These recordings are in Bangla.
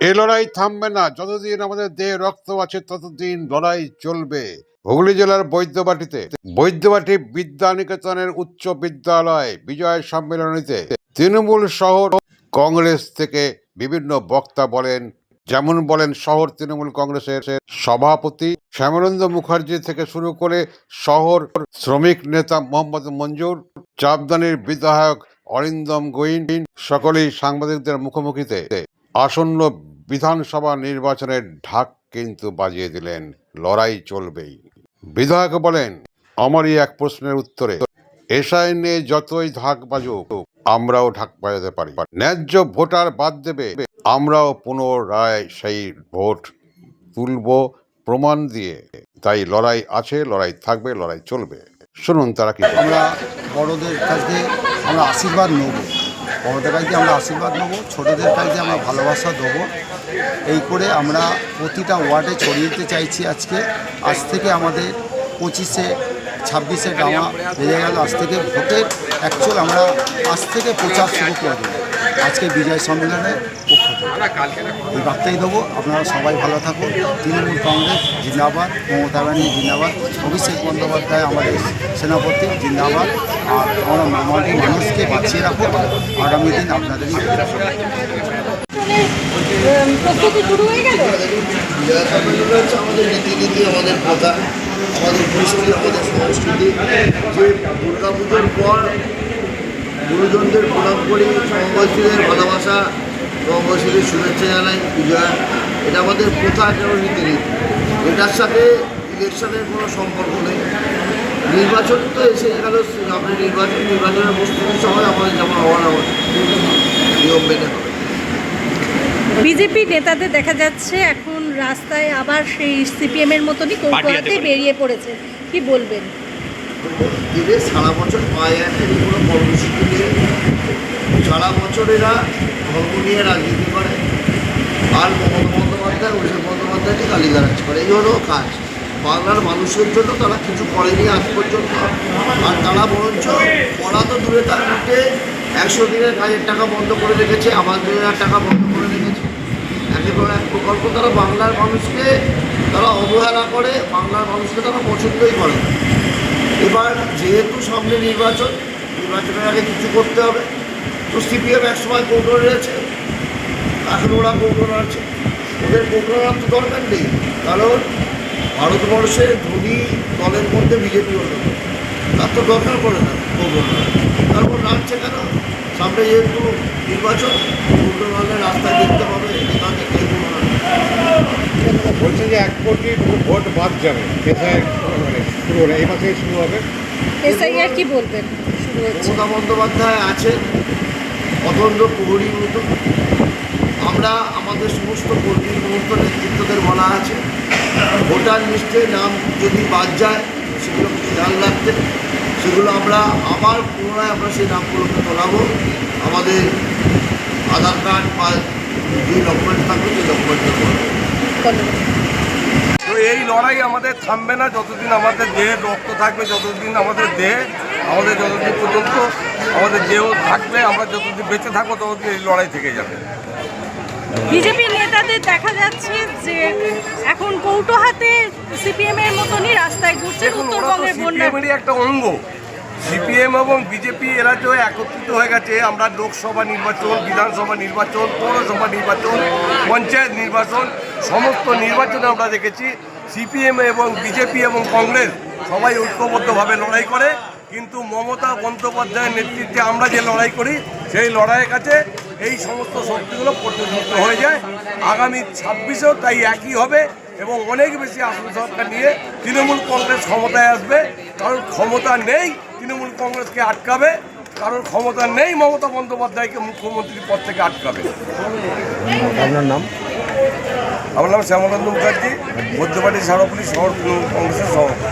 এ লড়াই থামবে না। যতদিন আমাদের দেহে রক্ত আছে, ততদিন লড়াই চলবে। হুগলি জেলার বৈদ্যবাটিতে, বৈদ্যবাটি বিদ্যানিকেতনের উচ্চ বিদ্যালয় বিজয় সম্মেলনীতে তৃণমূল শহর কংগ্রেস থেকে বিভিন্ন বক্তা বলেন, যেমন বলেন শহর তৃণমূল কংগ্রেসের সভাপতি শ্যামলেন্দ্র মুখার্জি থেকে শুরু করে শহর শ্রমিক নেতা মোহাম্মদ মঞ্জুর, চাপদানির বিধায়ক অরিন্দম গোইন সকলেই সাংবাদিকদের মুখোমুখিতে আসন্ন বিধানসভা নির্বাচনের ঢাক কিন্তু বাজিয়ে দিলেন, লড়াই চলবেই। বিধায়ক বলেন, আমারই এক প্রশ্নের উত্তরে, এসআই নিয়ে যতই ঢাক বাজুক, আমরাও ঢাক বাজাতে পারি। ন্যায্য ভোটার বাদ দেবে, আমরাও পুনরায় সেই ভোট তুলব প্রমাণ দিয়ে। তাই লড়াই আছে, লড়াই থাকবে, লড়াই চলবে। শুনুন তারা কি আমরা বড়দের কাছে আমরা আশীর্বাদ নেব। বড়দের কাছে আমরা আশীর্বাদ নেব, ছোটোদের কাছে আমরা ভালোবাসা দেবো। এই করে আমরা প্রতিটা ওয়ার্ডে ছড়িয়ে দিতে চাইছি আজকে। আজ থেকে আমাদের পঁচিশে, ছাব্বিশে ডামা বেড়ে গেল। আজ থেকে ভোটের অ্যাকচুয়াল আমরা আজ থেকে প্রচার শুরু করে দেবো। আজকে বিজয় সম্মেলনের পক্ষ থেকে। এই বার্তাই দেবো আপনারা সবাই ভালো থাকুন। তৃণমূল কংগ্রেস জিন্দাবাদ মমতা ব্যানার্জি জিন্দাবাদ অভিষেক বন্দ্যোপাধ্যায় আমাদের সেনাপতি জিন্দাবাদ আর আমরা মামাটি মানুষকে বাঁচিয়ে রাখব। আগামী দিন প্রস্তুতি শুরু হয়ে গেল? হচ্ছে আমাদের রীতিনীতি আমাদের আমাদের আমাদের সংস্কৃতি যে দুর্গা পুজোর পর গুরুজনদের প্রণাম করি সমবয়সীদের ভালোবাসা সমবয়সীদের শুভেচ্ছা জানাই বিজয়। এটা আমাদের প্রথা কেন রীতিনীতি এটার সাথে ইলেকশনের কোনো সম্পর্ক নেই। নির্বাচন তো এসে গেল আপনি নির্বাচন নির্বাচনের প্রস্তুতির সময় আমাদের যেমন হওয়ার আমার নিয়ম মেনে হবে। বিজেপি নেতাদের দেখা যাচ্ছে এখন রাস্তায় আবার সেই সিপিএম এর মতনই কৌটোহাতে বেরিয়ে পড়েছে। কি বলবেন? দিনে সারা বছর পায়ে একটা কোনো কর্মসূচি নেই। সারা বছর এরা ধর্ম নিয়ে রাজনীতি করে। আর মমতা বন্দ্যোপাধ্যায়, অভিষেক বন্দ্যোপাধ্যায়কে গালিগালাজ করে। এই হলো কাজ। বাংলার মানুষের জন্য তারা কিছু করেনি আজ পর্যন্ত। আর তারা বরঞ্চ পড়া তো দূরে তার উঠে একশো দিনের কাজের টাকা বন্ধ করে রেখেছে আবাস যোজনার টাকা বন্ধ করে রেখেছে। একের পর এক প্রকল্প তারা বাংলার মানুষকে তারা অবহেলা করে, বাংলার মানুষকে তারা পছন্দই করে। এবার যেহেতু সামনে নির্বাচন, নির্বাচনের আগে কিছু করতে হবে। তো সিপিএম এক সময় কৌটো রয়েছে এখন ওরা কৌটো আছে। ওদের কৌটো তো দরকার নেই, কারণ ভারতবর্ষের ধনী দলের মধ্যে বিজেপি হলো। তার তো দরকার পড়ে না কৌটো তারপর নাচছে কেন? সামনে যেহেতু নির্বাচন কৌটো নালে রাস্তায় দেখতে পাবে তাদের কেউ বলছে যে এক কোটি ভোট বাদ যাবে। পেশায় শুরু হলে এই মাসে শুরু হবে। এসআইআর কি বলবেন? শুরু হচ্ছে। মমতা বন্দ্যোপাধ্যায় আছে অতন্দ্র প্রহরীর মতো। আমরা আমাদের সমস্ত কর্মী সমস্ত নেতৃত্বদের বলা আছে ভোটার লিস্টে নাম যদি বাদ যায় সেগুলো খেয়াল রাখতে। সেগুলো আমরা আবার পুনরায় আমরা সেই নামগুলোকে তোলাবো। আমাদের আধার কার্ড বা যে ডকুমেন্ট থাকবে সেই ডকুমেন্টটা করব এই লড়াই আমাদের থামবে না। যতদিন আমাদের দেহে রক্ত থাকবে যতদিন আমাদের দেহে আমাদের যতদিন পর্যন্ত আমাদের দেহ থাকবে আমরা যতদিন বেঁচে থাকব ততদিন এই লড়াই থেকে যাবে। বিজেপি নেতাদের দেখা যাচ্ছে যে এখন কৌটো হাতে সিপিএম এর মতনই রাস্তায় ঘুরছে উত্তরবঙ্গের বন্যা একটা অঙ্গ। সিপিএম এবং বিজেপি এরা যে একত্রিত হয়ে গেছে, আমরা লোকসভা নির্বাচন, বিধানসভা নির্বাচন, পৌরসভা নির্বাচন, পঞ্চায়েত নির্বাচন, সমস্ত নির্বাচনে আমরা দেখেছি সিপিএম এবং বিজেপি এবং কংগ্রেস সবাই ঐক্যবদ্ধভাবে লড়াই করে। কিন্তু মমতা বন্দ্যোপাধ্যায়ের নেতৃত্বে আমরা যে লড়াই করি, সেই লড়াইয়ের কাছে এই সমস্ত শক্তিগুলো পর্যন্ত হয়ে যায়। আগামী ছাব্বিশেও তাই একই হবে এবং অনেক বেশি আসন সরকার নিয়ে তৃণমূল কংগ্রেস ক্ষমতায় আসবে, কারণ ক্ষমতা নেই তৃণমূল কংগ্রেসকে আটকাবে কারোর ক্ষমতা নেই মমতা বন্দ্যোপাধ্যায়কে মুখ্যমন্ত্রীর পদ থেকে আটকাবে। আপনার নাম? আমার নাম শ্যামানন্দ মুখার্জি মধ্যপাটি সারাপুরি শহর তৃণমূল কংগ্রেসের সভাপতি।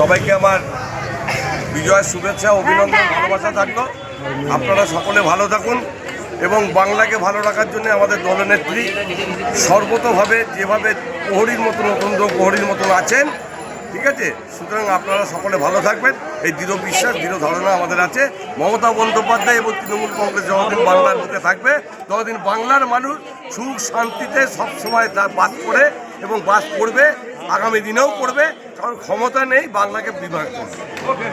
সবাইকে আমার বিজয়ের শুভেচ্ছা অভিনন্দন ভালোবাসা থাকল। আপনারা সকলে ভালো থাকুন এবং বাংলাকে ভালো রাখার জন্য আমাদের দলনেত্রী সর্বতভাবে যেভাবে প্রহরীর মতন অতন্ত্র প্রহরীর মতন আছেন ঠিক আছে? সুতরাং আপনারা সকলে ভালো থাকবেন। এই দৃঢ় বিশ্বাস, দৃঢ় ধারণা আমাদের আছে। মমতা বন্দ্যোপাধ্যায় এবং তৃণমূল কংগ্রেস যতদিন বাংলার বুকে থাকবে। ততদিন বাংলার মানুষ সুখ শান্তিতে সবসময় তা বাস করে এবং বাস করবে, আগামী দিনেও করবে, কারণ ক্ষমতা নেই বাংলাকে বিভাগ করবে